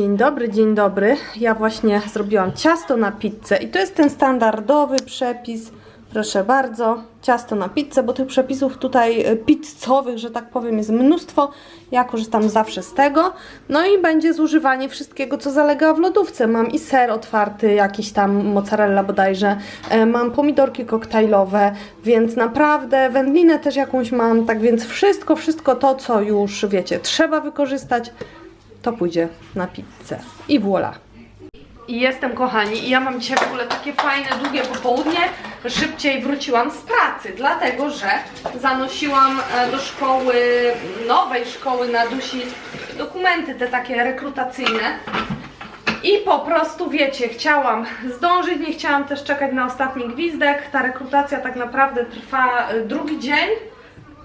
Dzień dobry, dzień dobry. Ja właśnie zrobiłam ciasto na pizzę i to jest ten standardowy przepis. Proszę bardzo, ciasto na pizzę, bo tych przepisów tutaj e, pizzowych, że tak powiem, jest mnóstwo. Ja korzystam zawsze z tego. No i będzie zużywanie wszystkiego, co zalega w lodówce. Mam i ser otwarty, jakiś tam mozzarella bodajże, e, mam pomidorki koktajlowe, więc naprawdę wędlinę też jakąś mam, tak więc wszystko, wszystko to, co już wiecie, trzeba wykorzystać, to pójdzie na pizzę. I voilà. I jestem, kochani, i ja mam dzisiaj w ogóle takie fajne, długie popołudnie. Szybciej wróciłam z pracy, dlatego że zanosiłam e, do szkoły, nowej szkoły na Dusi dokumenty te takie rekrutacyjne. I po prostu, wiecie, chciałam zdążyć, nie chciałam też czekać na ostatni gwizdek. Ta rekrutacja tak naprawdę trwa e, drugi dzień.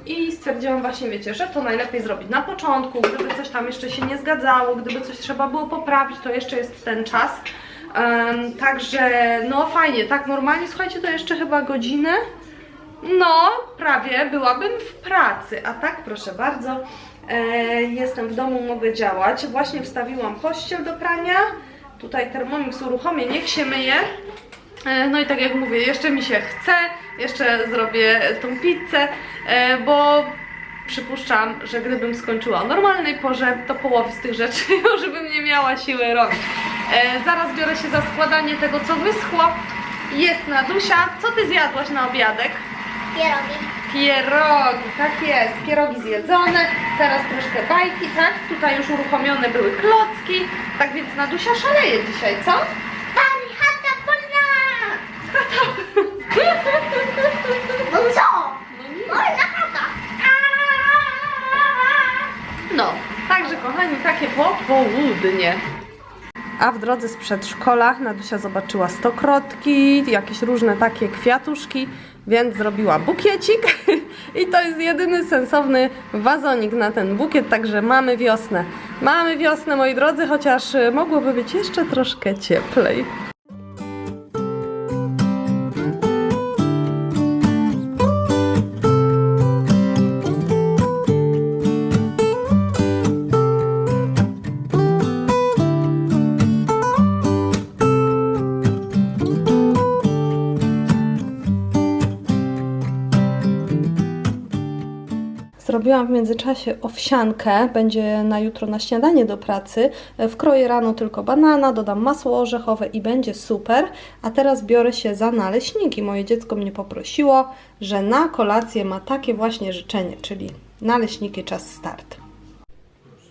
I stwierdziłam właśnie, wiecie, że to najlepiej zrobić na początku, gdyby coś tam jeszcze się nie zgadzało, gdyby coś trzeba było poprawić, to jeszcze jest ten czas. Em, także, no fajnie, tak normalnie, słuchajcie, to jeszcze chyba godzinę, no prawie byłabym w pracy, a tak proszę bardzo, e, jestem w domu, mogę działać. Właśnie wstawiłam pościel do prania, tutaj Thermomix uruchomię, niech się myje. E, No i tak jak mówię, jeszcze mi się chce, jeszcze zrobię tą pizzę, e, bo przypuszczam, że gdybym skończyła o normalnej porze, to połowy z tych rzeczy już bym nie miała siły robić. E, Zaraz biorę się za składanie tego, co wyschło. Jest Nadusia. Co ty zjadłaś na obiadek? Pierogi. Pierogi, tak jest, pierogi zjedzone, teraz troszkę bajki, tak? Tutaj już uruchomione były klocki, tak więc Nadusia szaleje dzisiaj, co? Kochani, takie popołudnie. A w drodze z przedszkola Nadusia zobaczyła stokrotki, jakieś różne takie kwiatuszki, więc zrobiła bukiecik i to jest jedyny sensowny wazonik na ten bukiet, także mamy wiosnę. Mamy wiosnę, moi drodzy, chociaż mogłoby być jeszcze troszkę cieplej. Zrobiłam w międzyczasie owsiankę, będzie na jutro na śniadanie do pracy. Wkroję rano tylko banana, dodam masło orzechowe i będzie super. A teraz biorę się za naleśniki. Moje dziecko mnie poprosiło, że na kolację ma takie właśnie życzenie, czyli naleśniki czas start.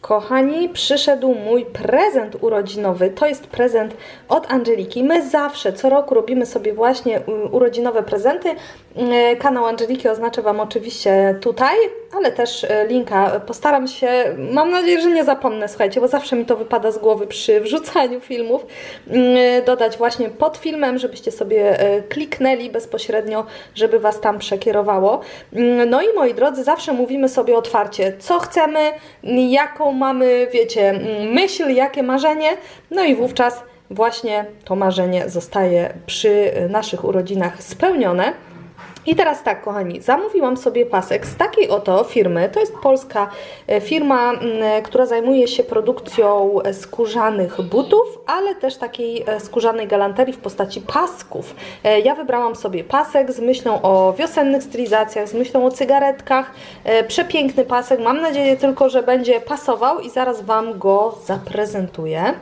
Kochani, przyszedł mój prezent urodzinowy. To jest prezent od Angeliki. My zawsze, co roku robimy sobie właśnie mm, urodzinowe prezenty. Mm, Kanał Angeliki oznaczę Wam oczywiście tutaj, ale też e, linka postaram się, mam nadzieję, że nie zapomnę, słuchajcie, bo zawsze mi to wypada z głowy przy wrzucaniu filmów, mm, dodać właśnie pod filmem, żebyście sobie e, kliknęli bezpośrednio, żeby Was tam przekierowało. Mm, No i moi drodzy, zawsze mówimy sobie otwarcie, co chcemy, jaką mamy, wiecie, mm, myśl, jakie marzenie, no i wówczas właśnie to marzenie zostaje przy e, naszych urodzinach spełnione. I teraz tak, kochani, zamówiłam sobie pasek z takiej oto firmy. To jest polska e, firma, m, która zajmuje się produkcją e, skórzanych butów, ale też takiej e, skórzanej galanterii w postaci pasków. E, Ja wybrałam sobie pasek z myślą o wiosennych stylizacjach, z myślą o cygaretkach. E, Przepiękny pasek. Mam nadzieję tylko, że będzie pasował i zaraz Wam go zaprezentuję.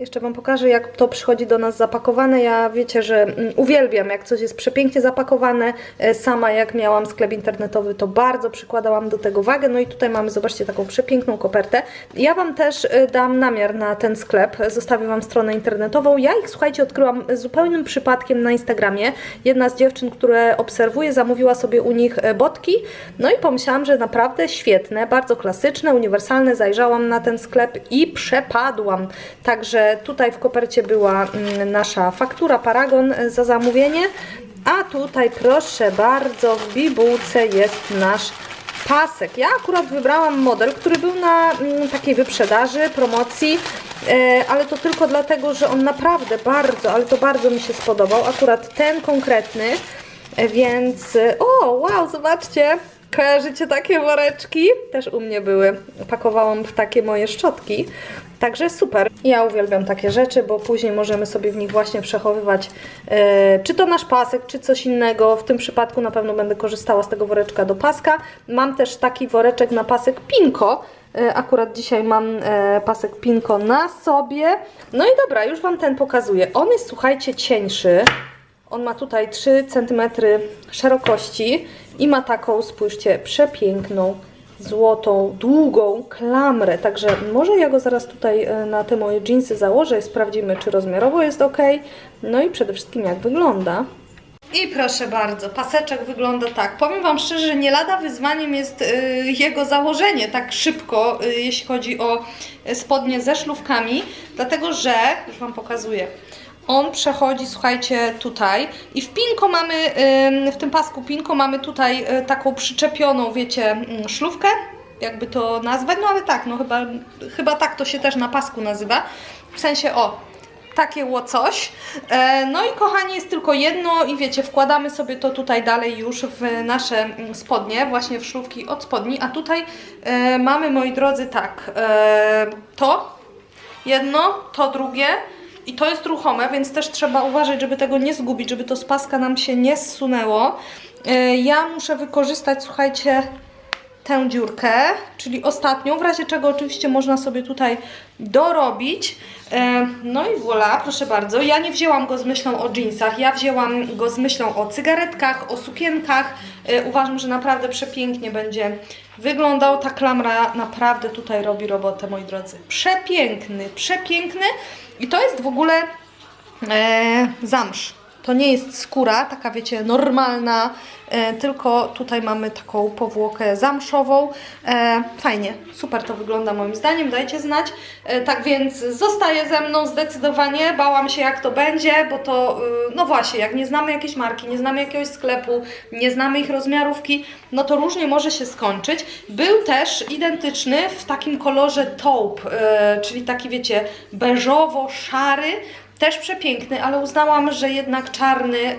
Jeszcze Wam pokażę, jak to przychodzi do nas zapakowane. Ja wiecie, że mm, uwielbiam, jak coś jest przepięknie zapakowane. E, Sama, jak miałam sklep internetowy, to bardzo przykładałam do tego wagę. No i tutaj mamy, zobaczcie, taką przepiękną kopertę. Ja Wam też e, dam namiar na ten sklep. Zostawię Wam stronę internetową. Ja ich, słuchajcie, odkryłam zupełnym przypadkiem na Instagramie. Jedna z dziewczyn, które obserwuję, zamówiła sobie u nich e, botki. No i pomyślałam, że naprawdę świetne, bardzo klasyczne, uniwersalne. Zajrzałam na ten sklep i przepadłam. Także tutaj w kopercie była mm, nasza faktura Paragon e, za zamówienie, a tutaj proszę bardzo w bibułce jest nasz pasek. Ja akurat wybrałam model, który był na mm, takiej wyprzedaży, promocji, e, ale to tylko dlatego, że on naprawdę bardzo, ale to bardzo mi się spodobał. Akurat ten konkretny, e, więc o wow, zobaczcie, kojarzycie takie woreczki? Też u mnie były, pakowałam w takie moje szczotki. Także super. Ja uwielbiam takie rzeczy, bo później możemy sobie w nich właśnie przechowywać e, czy to nasz pasek, czy coś innego. W tym przypadku na pewno będę korzystała z tego woreczka do paska. Mam też taki woreczek na pasek Pinko. E, Akurat dzisiaj mam e, pasek Pinko na sobie. No i dobra, już Wam ten pokazuję. On jest, słuchajcie, cieńszy. On ma tutaj 3 cm szerokości i ma taką, spójrzcie, przepiękną, złotą, długą klamrę. Także może ja go zaraz tutaj e, na te moje jeansy założę i sprawdzimy, czy rozmiarowo jest ok. No i przede wszystkim jak wygląda. I proszę bardzo, paseczek wygląda tak. Powiem Wam szczerze, że nie lada wyzwaniem jest y, jego założenie tak szybko, y, jeśli chodzi o spodnie ze szlówkami, dlatego że, już Wam pokazuję, on przechodzi, słuchajcie, tutaj i w pinko mamy, w tym pasku pinko mamy tutaj y, taką przyczepioną, wiecie, mm, szlówkę, jakby to nazwać, no ale tak, no chyba, chyba tak to się też na pasku nazywa, w sensie, o, takie coś. E, No i kochani, jest tylko jedno i wiecie, wkładamy sobie to tutaj dalej już w nasze mm, spodnie, właśnie w szlówki od spodni, a tutaj e, mamy, moi drodzy, tak, e, to jedno, to drugie i to jest ruchome, więc też trzeba uważać, żeby tego nie zgubić, żeby to z paska nam się nie zsunęło. E, Ja muszę wykorzystać, słuchajcie, tę dziurkę, czyli ostatnią, w razie czego oczywiście można sobie tutaj dorobić. E, No i voilà, proszę bardzo. Ja nie wzięłam go z myślą o jeansach, ja wzięłam go z myślą o cygaretkach, o sukienkach. E, Uważam, że naprawdę przepięknie będzie wyglądał. Ta klamra naprawdę tutaj robi robotę, moi drodzy. Przepiękny, przepiękny. I to jest w ogóle e, zamsz. To nie jest skóra, taka wiecie, normalna, e, tylko tutaj mamy taką powłokę zamszową. E, fajnie, super to wygląda moim zdaniem, dajcie znać. E, tak więc zostaje ze mną zdecydowanie, bałam się jak to będzie, bo to, y, no właśnie, jak nie znamy jakiejś marki, nie znamy jakiegoś sklepu, nie znamy ich rozmiarówki, no to różnie może się skończyć. Był też identyczny w takim kolorze taupe, e, czyli taki wiecie, beżowo-szary, też przepiękny, ale uznałam, że jednak czarny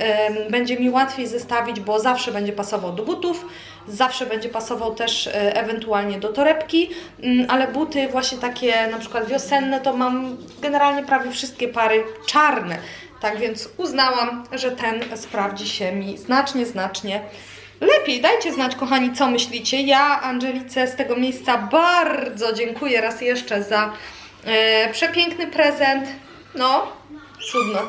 będzie mi łatwiej zestawić, bo zawsze będzie pasował do butów, zawsze będzie pasował też e, ewentualnie do torebki, mm, ale buty właśnie takie na przykład wiosenne to mam generalnie prawie wszystkie pary czarne. Tak więc uznałam, że ten sprawdzi się mi znacznie, znacznie lepiej. Dajcie znać, kochani, co myślicie. Ja Angelice z tego miejsca bardzo dziękuję raz jeszcze za e, przepiękny prezent. No, cudno.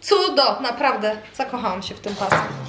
Cudo, naprawdę. Zakochałam się w tym pasku.